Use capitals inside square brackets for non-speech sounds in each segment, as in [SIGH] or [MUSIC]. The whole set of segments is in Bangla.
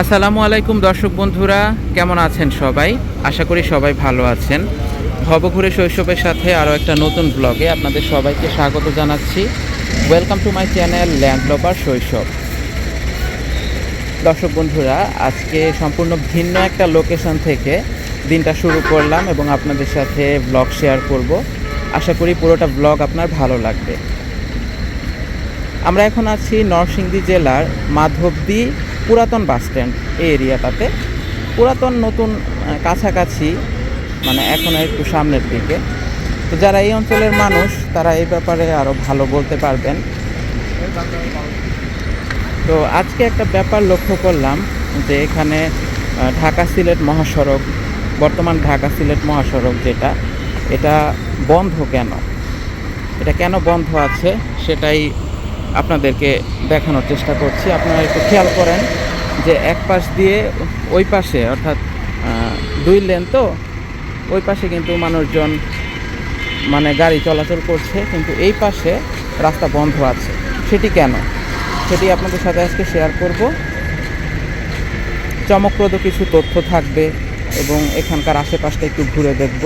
আসসালামু আলাইকুম দর্শক বন্ধুরা, কেমন আছেন সবাই? আশা করি সবাই ভালো আছেন। ভবঘুরে শৈশবের সাথে আরও একটা নতুন ব্লগে আপনাদের সবাইকে স্বাগত জানাচ্ছি। Welcome to my channel land lover শৈশব দর্শক বন্ধুরা, আজকে সম্পূর্ণ ভিন্ন একটা লোকেশন থেকে দিনটা শুরু করলাম এবং আপনাদের সাথে ব্লগ শেয়ার করব। আশা করি পুরোটা ব্লগ আপনার ভালো লাগবে। আমরা এখন আছি নরসিংদী জেলার মাধবদী পুরাতন বাস স্ট্যান্ড এই এরিয়াটাতে। পুরাতন, নতুন কাছাকাছি মানে এখন একটু সামনের দিকে। তো যারা এই অঞ্চলের মানুষ, তারা এই ব্যাপারে আরও ভালো বলতে পারবেন। তো আজকে একটা ব্যাপার লক্ষ্য করলাম যে এখানে ঢাকা সিলেট মহাসড়ক, বর্তমান ঢাকা সিলেট মহাসড়ক যেটা, এটা বন্ধ কেন? এটা কেন বন্ধ আছে? সেটাই আপনাদেরকে দেখানোর চেষ্টা করছি। আপনারা একটু খেয়াল করেন যে এক পাশ দিয়ে ওই পাশে, অর্থাৎ দুই লেন তো, ওই পাশে কিন্তু মানুষজন মানে গাড়ি চলাচল করছে, কিন্তু এই পাশে রাস্তা বন্ধ আছে। সেটি কেন? সেটি আপনাদের সাথে আজকে শেয়ার করব। চমকপ্রদ কিছু তথ্য থাকবে এবং এখানকার আশেপাশটা একটু ঘুরে দেখব।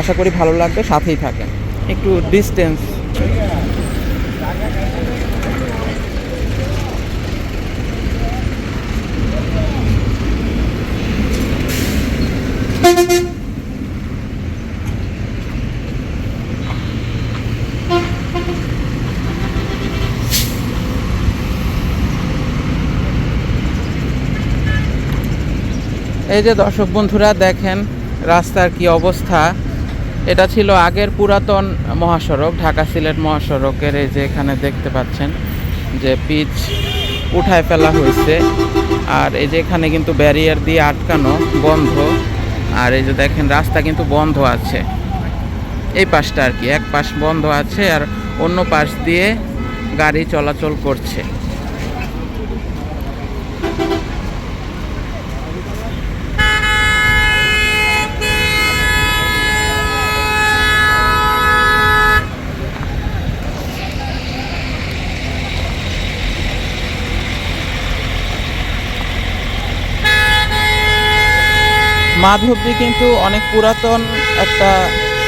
আশা করি ভালো লাগবে, সাথেই থাকেন। একটু ডিস্টেন্স এই যে দর্শক বন্ধুরা, দেখেন রাস্তার কি অবস্থা। এটা ছিল আগের পুরাতন মহাসড়ক, ঢাকা সিলেট মহাসড়কের এই যে এখানে দেখতে পাচ্ছেন যে পিচ উঠায় ফেলা হয়েছে। আর এই যে এখানে কিন্তু ব্যারিয়ার দিয়ে আটকানো, বন্ধ। আর এই যে দেখেন রাস্তা কিন্তু বন্ধ আছে। এই পাশটা আর কি, এক পাশ বন্ধ আছে আর অন্য পাশ দিয়ে গাড়ি চলাচল করছে। মাধবদী কিন্তু অনেক পুরাতন একটা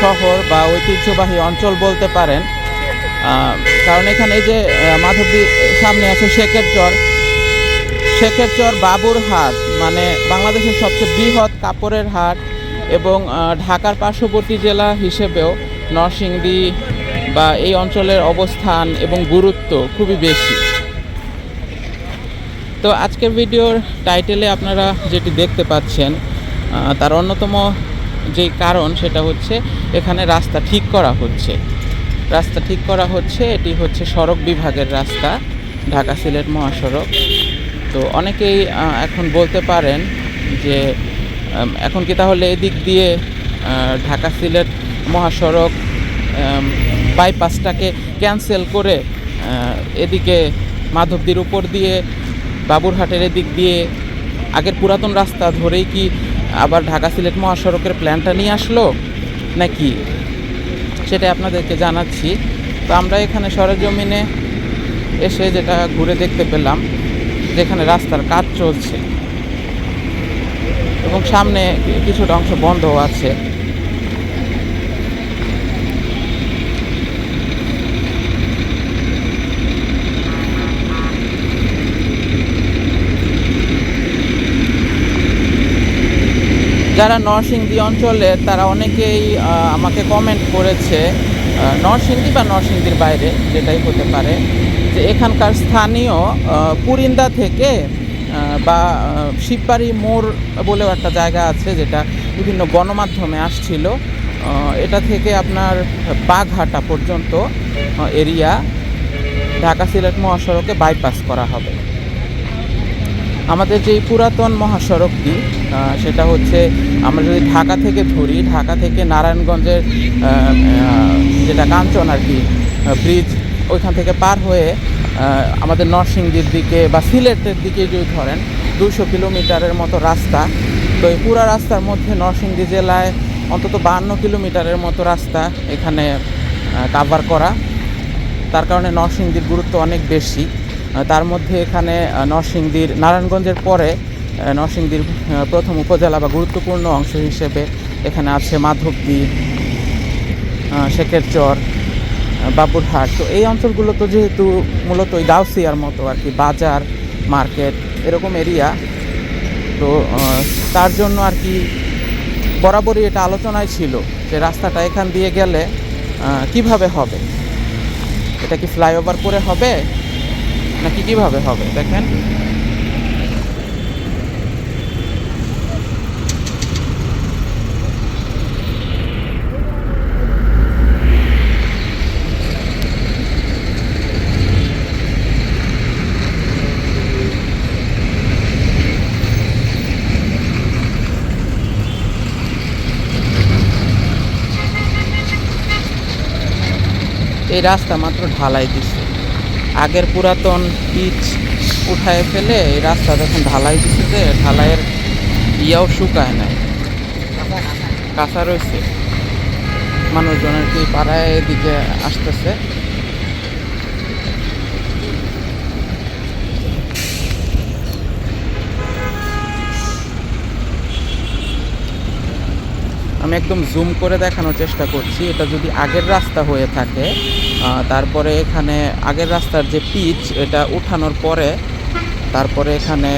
শহর বা ঐতিহ্যবাহী অঞ্চল বলতে পারেন। কারণ এখানে যে মাধবদী সামনে আছে শেখের চর। শেখের চর বাবুর হাট মানে বাংলাদেশের সবচেয়ে বৃহৎ কাপড়ের হাট এবং ঢাকার পার্শ্ববর্তী জেলা হিসেবেও নরসিংদী বা এই অঞ্চলের অবস্থান এবং গুরুত্ব খুবই বেশি। তো আজকের ভিডিওর টাইটেলে আপনারা যেটি দেখতে পাচ্ছেন তার অন্যতম যেই কারণ সেটা হচ্ছে এখানে রাস্তা ঠিক করা হচ্ছে। রাস্তা ঠিক করা হচ্ছে, এটি হচ্ছে সড়ক বিভাগের রাস্তা, ঢাকা সিলেট মহাসড়ক। তো অনেকেই এখন বলতে পারেন যে এখন কি তাহলে এদিক দিয়ে ঢাকা সিলেট মহাসড়ক বাইপাসটাকে ক্যান্সেল করে এদিকে মাধবদীর উপর দিয়ে, বাবুরহাটের এদিক দিয়ে, আগের পুরাতন রাস্তা ধরেই কি আবার ঢাকা সিলেট মহাসড়কের প্ল্যানটা নিয়ে আসলো? নাকি? সেটা আপনাদেরকে জানাচ্ছি। তো আমরা এখানে সরেজমিনে এসে যেটা ঘুরে দেখতে পেলাম, যেখানে রাস্তার কাজ চলছে। এবং সামনে কিছুটা অংশ বন্ধ আছে। যারা নরসিংদী অঞ্চলের তারা অনেকেই আমাকে কমেন্ট করেছে নরসিংদী বা নরসিংদীর বাইরে, যেটাই হতে পারে, যে এখানকার স্থানীয় পুরিন্দা থেকে বা শিববাড়ি মোড় বলেও একটা জায়গা আছে, যেটা বিভিন্ন গণমাধ্যমে আসছিল এটা থেকে আপনার বাঘহাটা পর্যন্ত এরিয়া, ঢাকা সিলেট মহাসড়কে বাইপাস করা হবে। আমাদের যেই পুরাতন মহাসড়কটি সেটা হচ্ছে আমরা যদি ঢাকা থেকে ধরি, ঢাকা থেকে নারায়ণগঞ্জের যেটা কাঞ্চন আর কি ব্রিজ, ওইখান থেকে পার হয়ে আমাদের নরসিংদীর দিকে বা সিলেটের দিকে যদি ধরেন দুশো কিলোমিটারের মতো রাস্তা। তো এই পুরা রাস্তার মধ্যে নরসিংদী জেলায় অন্তত বাহান্ন কিলোমিটারের মতো রাস্তা এখানে কাভার করা। তার কারণে নরসিংদীর গুরুত্ব অনেক বেশি। তার মধ্যে এখানে নরসিংদীর নারায়ণগঞ্জের পরে নরসিংদীর প্রথম উপজেলা বা গুরুত্বপূর্ণ অংশ হিসেবে এখানে আছে মাধবদী আহ, শেখের চর বাবুরহাট। তো এই অঞ্চলগুলো তো যেহেতু মূলত ওই গাউসিয়ার মতো আর কি বাজার মার্কেট এরকম এরিয়া তো তার জন্য আর কি বরাবরই এটা আলোচনায় ছিল যে রাস্তাটা এখান দিয়ে গেলে কীভাবে হবে? এটা কি ফ্লাইওভার করে হবে? নাকি কীভাবে হবে? দেখেন। এই রাস্তা মাত্র ঢালাই দিছে আগের পুরাতন পিচ উঠায় ফেলে এই রাস্তা যখন ঢালাই দিচ্ছে যে, ঢালাইয়ের ইয়াও শুকায় নাই। কাঁচা রয়েছে। মানুষজনের কি পাড়ায় এদিকে আসতেছে? আমি একদম জুম করে দেখানোর চেষ্টা করছি। এটা যদি আগের রাস্তা হয়ে থাকে তারপরে এখানে আগের রাস্তার যে পিচ এটা উঠানোর পরে তারপরে এখানে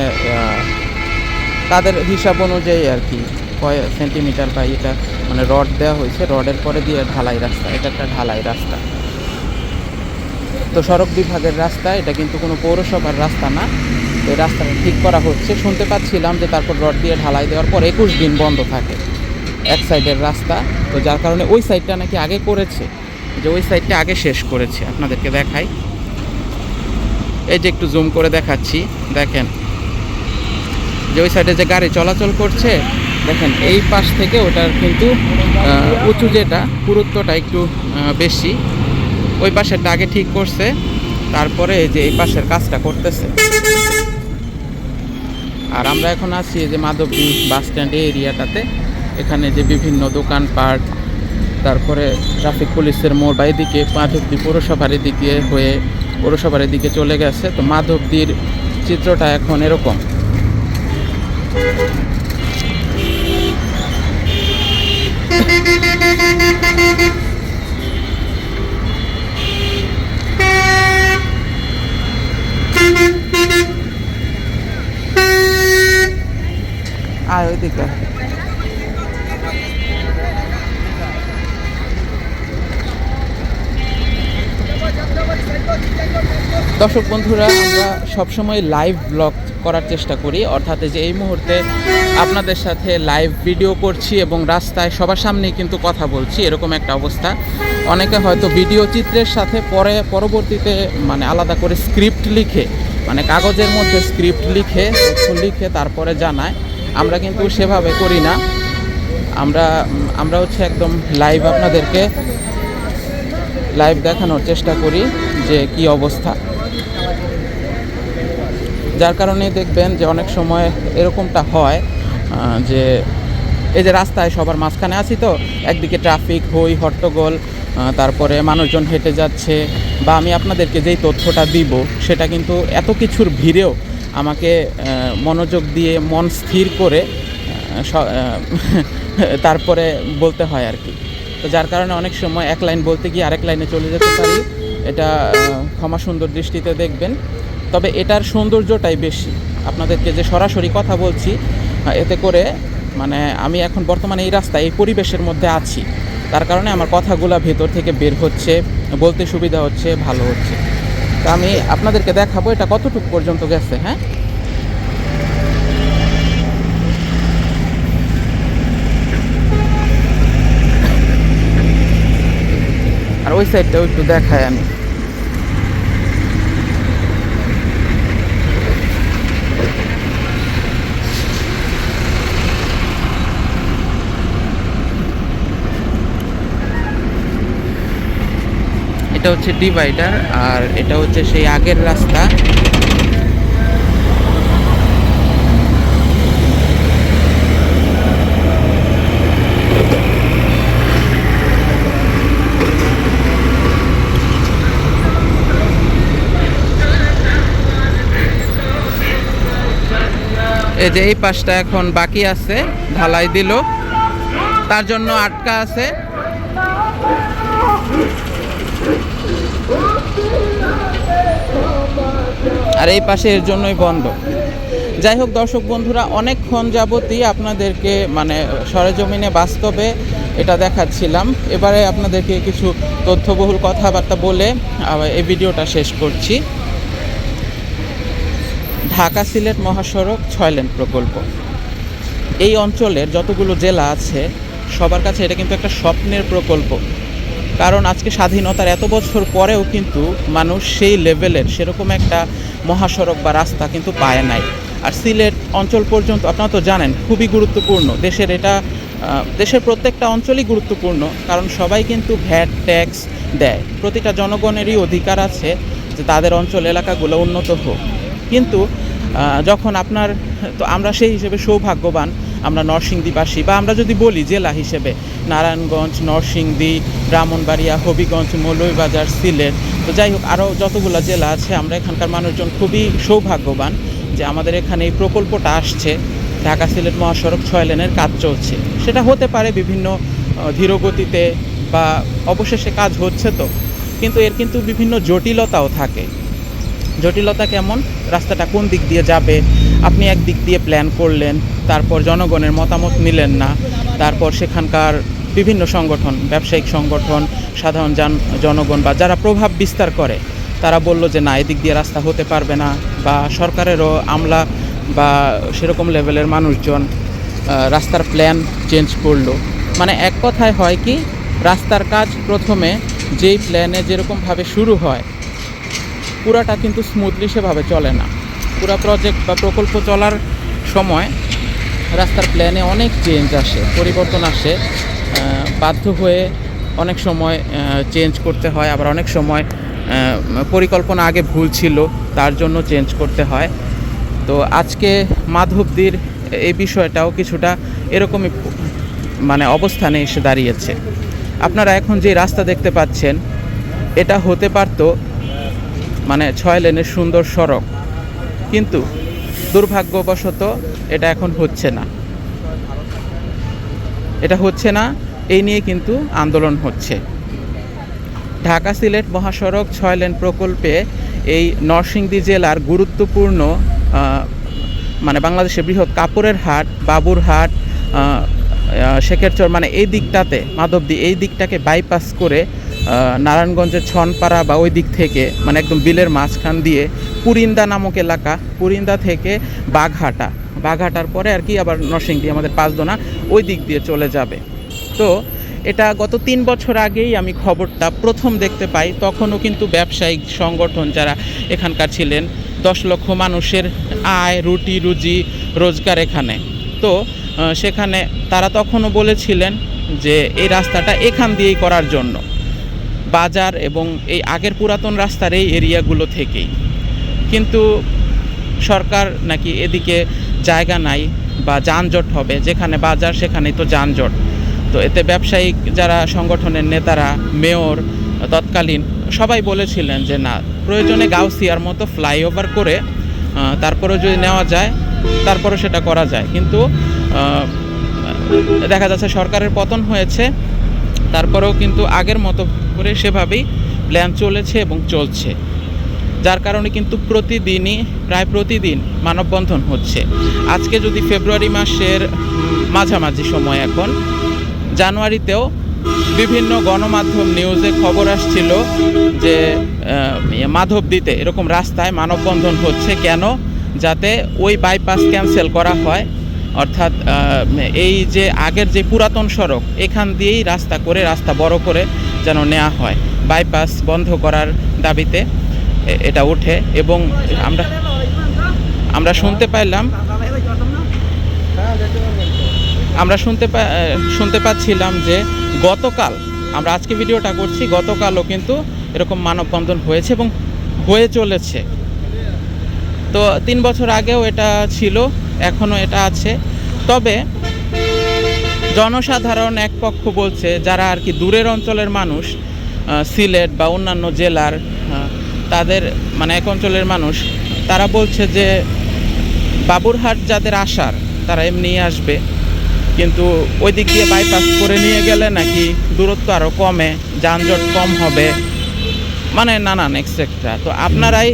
তাদের হিসাব অনুযায়ী আর কি, কয় সেন্টিমিটার বা এটা মানে রড দেওয়া হয়েছে। রডের পরে দিয়ে ঢালাই রাস্তা, এটা একটা ঢালাই রাস্তা। তো সড়ক বিভাগের রাস্তা, এটা কিন্তু কোনো পৌরসভার রাস্তা না। এই রাস্তাটা ঠিক করা হচ্ছে। শুনতে পাচ্ছিলাম যে তারপর রড দিয়ে ঢালাই দেওয়ার পর একুশ দিন বন্ধ থাকে। এক সাইডের রাস্তা। তো যার কারণে ওই সাইডটা নাকি আগে করেছে। যে ওই সাইডটা আগে শেষ করেছে। আপনাদেরকে দেখাই। এই যে একটু জুম করে দেখাচ্ছি। দেখেন। যে ওই সাইডে যে গাড়ি চলাচল করছে, দেখেন, এই পাশ থেকে ওটার কিন্তু উঁচু যেটা, পুরুত্বটা একটু বেশি। ওই পাশেরটা আগে ঠিক করছে। তারপরে যে এই পাশের কাজটা করতেছে। আর আমরা এখন আছি যে মাধবদী বাস স্ট্যান্ড এরিয়াটাতে। এখানে যে বিভিন্ন দোকানপাট তারপরে ট্রাফিক পুলিশের মোড় বা এদিকে মাধবদী পৌরসভার এদিকে হয়ে পৌরসভার এদিকে চলে গেছে। তো মাধবদীর চিত্রটা এখন এরকম। আয় ওইদিকে। দর্শক বন্ধুরা, আমরা সবসময় লাইভ ব্লগ করার চেষ্টা করি। অর্থাৎ যে এই মুহূর্তে আপনাদের সাথে লাইভ ভিডিও করছি এবং রাস্তায় সবার সামনেই কিন্তু কথা বলছি, এরকম একটা অবস্থা। অনেকে হয়তো ভিডিও চিত্রের সাথে পরে, পরবর্তীতে মানে আলাদা করে স্ক্রিপ্ট লিখে মানে কাগজের মধ্যে স্ক্রিপ্ট লিখে লিখে তারপরে জানায়। আমরা কিন্তু সেভাবে করি না। আমরা আমরা হচ্ছে একদম লাইভ আপনাদেরকে লাইভ দেখানোর চেষ্টা করি যে কি অবস্থা। যার কারণে দেখবেন যে অনেক সময় এরকমটা হয় যে এই যে রাস্তায় সবার মাঝখানে আছি তো, একদিকে ট্রাফিক হই, হট্টগোল তারপরে মানুষজন হেঁটে যাচ্ছে, বা আমি আপনাদেরকে যেই তথ্যটা দিব, সেটা কিন্তু এত কিছুর ভিড়েও আমাকে মনোযোগ দিয়ে মন স্থির করে [LAUGHS] তারপরে বলতে হয় আর কি। তো যার কারণে অনেক সময় এক লাইন বলতে গিয়ে আরেক লাইনে চলে যেতে পারি। এটা ক্ষমা সুন্দর দৃষ্টিতে দেখবেন। তবে এটার সৌন্দর্যটাই বেশি। আপনাদেরকে যে সরাসরি কথা বলছি এতে করে মানে আমি এখন বর্তমানে এই রাস্তায়, এই পরিবেশের মধ্যে আছি। তার কারণে আমার কথাগুলো ভেতর থেকে বের হচ্ছে, বলতে সুবিধা হচ্ছে, ভালো হচ্ছে। তা আমি আপনাদেরকে দেখাবো এটা কতটুকু পর্যন্ত গেছে হ্যাঁ? আর ওই সাইডটাও একটু দেখায় আমি। এটা হচ্ছে ডিভাইডার আর এটা হচ্ছে সেই আগের রাস্তা। এই যে এই পাশটা এখন বাকি আছে, ঢালাই দিল। তার জন্য আটকা আছে। আর এই পাশে এর জন্যই বন্ধ। যাই হোক দর্শক বন্ধুরা, অনেকক্ষণ যাবতই আপনাদেরকে মানে সরেজমিনে বাস্তবে এটা দেখাচ্ছিলাম। এবারে আপনাদেরকে কিছু তথ্যবহুল কথাবার্তা বলে এই ভিডিওটা শেষ করছি। ঢাকা সিলেট মহাসড়ক ছয় লেন প্রকল্প। এই অঞ্চলের যতগুলো জেলা আছে, সবার কাছে এটা কিন্তু একটা স্বপ্নের প্রকল্প। কারণ আজকে স্বাধীনতার এত বছর পরেও কিন্তু মানুষ সেই লেভেলের সেরকম একটা মহাসড়ক বা রাস্তা কিন্তু পায় নাই। আর সিলেট অঞ্চল পর্যন্ত আপনারা তো জানেন খুবই গুরুত্বপূর্ণ। দেশের এটা দেশের প্রত্যেকটা অঞ্চলই গুরুত্বপূর্ণ কারণ সবাই কিন্তু ভ্যাট, ট্যাক্স দেয়। প্রতিটা জনগণেরই অধিকার আছে যে তাদের অঞ্চল, এলাকাগুলো উন্নত হোক। কিন্তু যখন আপনার, তো আমরা সেই হিসেবে সৌভাগ্যবান আমরা নরসিংদীবাসী বা আমরা যদি বলি জেলা হিসেবে, নারায়ণগঞ্জ, নরসিংদী, ব্রাহ্মণবাড়িয়া, হবিগঞ্জ, মৌলভীবাজার, সিলেট, তো যাই হোক, আরও যতগুলো জেলা আছে, আমরা এখানকার মানুষজন খুবই সৌভাগ্যবান যে আমাদের এখানে এই প্রকল্পটা আসছে। ঢাকা সিলেট মহাসড়ক ছয় লেনের কাজ চলছে। সেটা হতে পারে বিভিন্ন ধীরগতিতে বা অবশেষে কাজ হচ্ছে তো, কিন্তু এর কিন্তু বিভিন্ন জটিলতাও থাকে। জটিলতা কেমন? রাস্তাটা কোন দিক দিয়ে যাবে? আপনি এক দিক দিয়ে প্ল্যান করলেন, তারপর জনগণের মতামত নিলেন না, তারপর সেখানকার বিভিন্ন সংগঠন, ব্যবসায়িক সংগঠন, সাধারণ জন, জনগণ বা যারা প্রভাব বিস্তার করে, তারা বলল যে না, এদিক দিয়ে রাস্তা হতে পারবে না বা সরকারেরও আমলা বা সেরকম লেভেলের মানুষজন রাস্তার প্ল্যান চেঞ্জ করল। মানে এক কথায় হয় কি, রাস্তার কাজ প্রথমে যেই প্ল্যানে যেরকমভাবে শুরু হয়, পুরাটা কিন্তু স্মুথলি সেভাবে চলে না। পুরা প্রজেক্ট বা প্রকল্প চলার সময় রাস্তার প্ল্যানে অনেক চেঞ্জ আসে, পরিবর্তন আসে বাধ্য হয়ে অনেক সময় চেঞ্জ করতে হয়, আবার অনেক সময় পরিকল্পনা আগে ভুল ছিল, তার জন্য চেঞ্জ করতে হয়। তো আজকে মাধবদীর এই বিষয়টাও কিছুটা এরকমই মানে অবস্থানে এসে দাঁড়িয়েছে। আপনারা এখন যে রাস্তা দেখতে পাচ্ছেন, এটা হতে পারতো মানে ছয় লেনের সুন্দর সড়ক। কিন্তু দুর্ভাগ্যবশত এটা এখন হচ্ছে না। এটা হচ্ছে না, এই নিয়ে কিন্তু আন্দোলন হচ্ছে। ঢাকা সিলেট মহাসড়ক ছয় লেন প্রকল্পে এই নরসিংদী জেলার গুরুত্বপূর্ণ মানে বাংলাদেশের বৃহৎ কাপড়ের হাট বাবুরহাট শেখেরচর মানে এই দিকটাতে, মাধবদী, এই দিকটাকে বাইপাস করে নারায়ণগঞ্জের ছনপাড়া বা ওই দিক থেকে মানে একদম বিলের মাঝখান দিয়ে পুরিন্দা নামক এলাকা, পুরিন্দা থেকে বাঘহাটা। বাঘহাটার পরে আর কি আবার নরসিংদী, আমাদের পাঁচদোনা ওই দিক দিয়ে চলে যাবে। তো এটা গত তিন বছর আগেই আমি খবরটা প্রথম দেখতে পাই, তখনও কিন্তু ব্যবসায়িক সংগঠন যারা এখানকার ছিলেন, দশ লক্ষ মানুষের আয়, রুটি, রুজি, রোজগার এখানে। তো সেখানে তারা তখনও বলেছিলেন যে এই রাস্তাটা এখান দিয়েই করার জন্য। বাজার এবং এই আগের পুরাতন রাস্তার এই এরিয়াগুলো থেকেই। কিন্তু সরকার নাকি এদিকে জায়গা নাই বা যানজট হবে, যেখানে বাজার সেখানেই তো যানজট। তো এতে ব্যবসায়িক যারা সংগঠনের নেতারা, মেয়র, তৎকালীন, সবাই বলেছিলেন যে না, প্রয়োজনে গাউসিয়ার মতো ফ্লাইওভার করে তারপরে যদি নেওয়া যায়, তারপরে সেটা করা যায়। কিন্তু দেখা যাচ্ছে সরকারের পতন হয়েছে তারপরেও কিন্তু আগের মতো করে সেভাবেই প্ল্যান চলেছে এবং চলছে। যার কারণে কিন্তু প্রতিদিনই, প্রায় প্রতিদিন মানববন্ধন হচ্ছে। আজকে যদি ফেব্রুয়ারি মাসের মাঝামাঝি সময় এখন, জানুয়ারিতেও বিভিন্ন গণমাধ্যম নিউজে খবর আসছিল যে মাধবদীতে এরকম রাস্তায় মানববন্ধন হচ্ছে। কেন? যাতে ওই বাইপাস ক্যান্সেল করা হয়। অর্থাৎ এই যে আগের যে পুরাতন সড়ক, এখান দিয়েই রাস্তা করে, রাস্তা বড় করে যেন নেওয়া হয়। বাইপাস বন্ধ করার দাবিতে এটা ওঠে এবং আমরা আমরা শুনতে পাইলাম, আমরা শুনতে শুনতে পাচ্ছিলাম যে গতকাল, আমরা আজকে ভিডিওটা করছি, গতকালও কিন্তু এরকম মানববন্ধন হয়েছে এবং হয়ে চলেছে। তো তিন বছর আগেও এটা ছিল। এখনও এটা আছে। তবে জনসাধারণ এক পক্ষ বলছে, যারা আর কি দূরের অঞ্চলের মানুষ সিলেট বা অন্যান্য জেলার তাদের মানে এক অঞ্চলের মানুষ, তারা বলছে যে বাবুরহাট যাদের আসার, তারা এমনি আসবে। কিন্তু ওই দিক দিয়ে বাইপাস করে নিয়ে গেলে নাকি দূরত্ব আরও কমে, যানজট কম হবে। মানে নানান এক্সেট্রা তো আপনারাই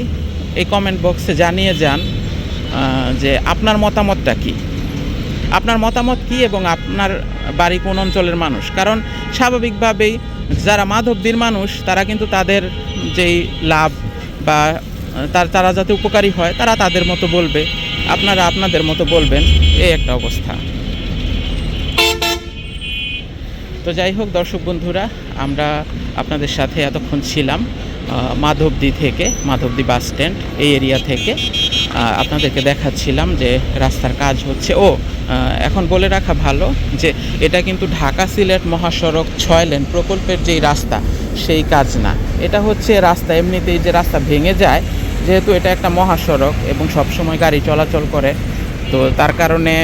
এই কমেন্ট বক্সে জানিয়ে যান। যে আপনার মতামতটা কি? আপনার মতামত কি এবং আপনার বাড়ি কোন অঞ্চলের মানুষ? কারণ স্বাভাবিকভাবেই যারা মাধবদীর মানুষ, তারা কিন্তু তাদের যেই লাভ বা তার, তারা যাতে উপকারী হয়, তারা তাদের মতো বলবে। আপনারা আপনাদের মতো বলবেন, এই একটা অবস্থা। তো যাই হোক, দর্শক বন্ধুরা, আমরা আপনাদের সাথে এতক্ষণ ছিলাম মাধবদী থেকে, মাধবদী বাস স্ট্যান্ড, এই এরিয়া থেকে। আপনাদেরকে দেখাচ্ছিলাম যে রাস্তার কাজ হচ্ছে। ও এখন বলে রাখা ভালো যে এটা কিন্তু ঢাকা সিলেট মহাসড়ক ছয় লেন প্রকল্পের যেই রাস্তা, সেই কাজ না। এটা হচ্ছে রাস্তা এমনিতেই যে রাস্তা ভেঙে যায়, যেহেতু এটা একটা মহাসড়ক এবং সবসময় গাড়ি চলাচল করে, তো তার কারণে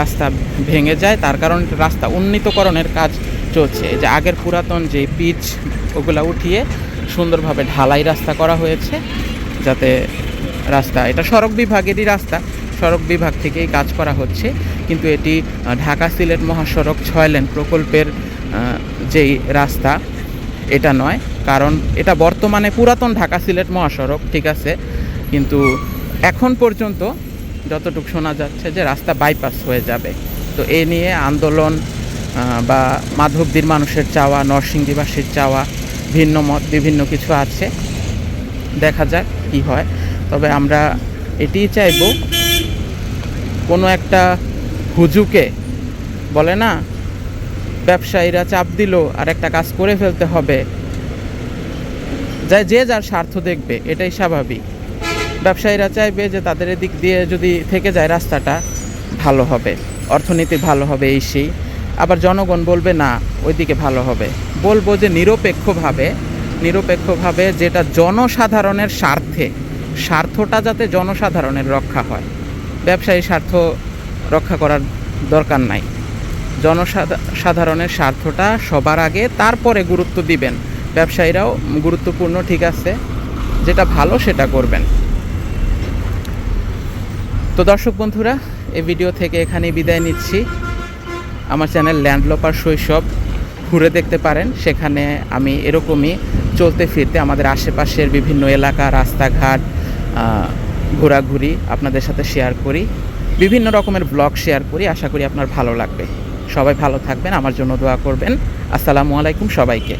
রাস্তা ভেঙে যায়। তার কারণে রাস্তা উন্নীতকরণের কাজ চলছে। যে আগের পুরাতন যে পিচ, ওগুলা উঠিয়ে সুন্দরভাবে ঢালাই রাস্তা করা হয়েছে, যাতে রাস্তা। এটা সড়ক বিভাগেরই রাস্তা। সড়ক বিভাগ থেকেই কাজ করা হচ্ছে। কিন্তু এটি ঢাকা সিলেট মহাসড়ক ছয় লেন প্রকল্পের যেই রাস্তা, এটা নয়। কারণ এটা বর্তমানে পুরাতন ঢাকা সিলেট মহাসড়ক, ঠিক আছে? কিন্তু এখন পর্যন্ত যতটুকু শোনা যাচ্ছে যে রাস্তা বাইপাস হয়ে যাবে। তো এ নিয়ে আন্দোলন বা মাধবদীর মানুষের চাওয়া, নরসিংদীবাসীর চাওয়া, ভিন্ন মত, বিভিন্ন কিছু আছে। দেখা যাক কি হয়। তবে আমরা এটিই চাইব, কোনো একটা হুজুকে, বলে না, ব্যবসায়ীরা চাপ দিল আর একটা কাজ করে ফেলতে হবে। যাই, যে যার স্বার্থ দেখবে, এটাই স্বাভাবিক। ব্যবসায়ীরা চাইবে যে তাদের এদিক দিয়ে যদি থেকে যায় রাস্তাটা, ভালো হবে। অর্থনীতি ভালো হবে এই সেই। আবার জনগণ বলবে, না, ওইদিকে ভালো হবে। বলব যে নিরপেক্ষভাবে নিরপেক্ষভাবে যেটা জনসাধারণের স্বার্থে স্বার্থটা যাতে জনসাধারণের রক্ষা হয়। ব্যবসায়ী স্বার্থ রক্ষা করার দরকার নাই। জনসাধারণের স্বার্থটা সবার আগে, তারপরে গুরুত্ব দিবেন। ব্যবসায়ীরাও গুরুত্বপূর্ণ, ঠিক আছে। যেটা ভালো, সেটা করবেন। তো দর্শক বন্ধুরা এই ভিডিও থেকে এখানে বিদায় নিচ্ছি। আমার চ্যানেল ল্যান্ডলপার শৈশব ঘুরে দেখতে পারেন। সেখানে আমি এরকমই চলতে ফিরতে আমাদের আশেপাশের বিভিন্ন এলাকা, রাস্তাঘাট ঘোরাঘুরি আপনাদের সাথে শেয়ার করি। বিভিন্ন রকমের ব্লগ শেয়ার করি, আশা করি আপনার ভালো লাগবে। সবাই ভালো থাকবেন, আমার জন্য দোয়া করবেন। আসসালামু আলাইকুম সবাইকে।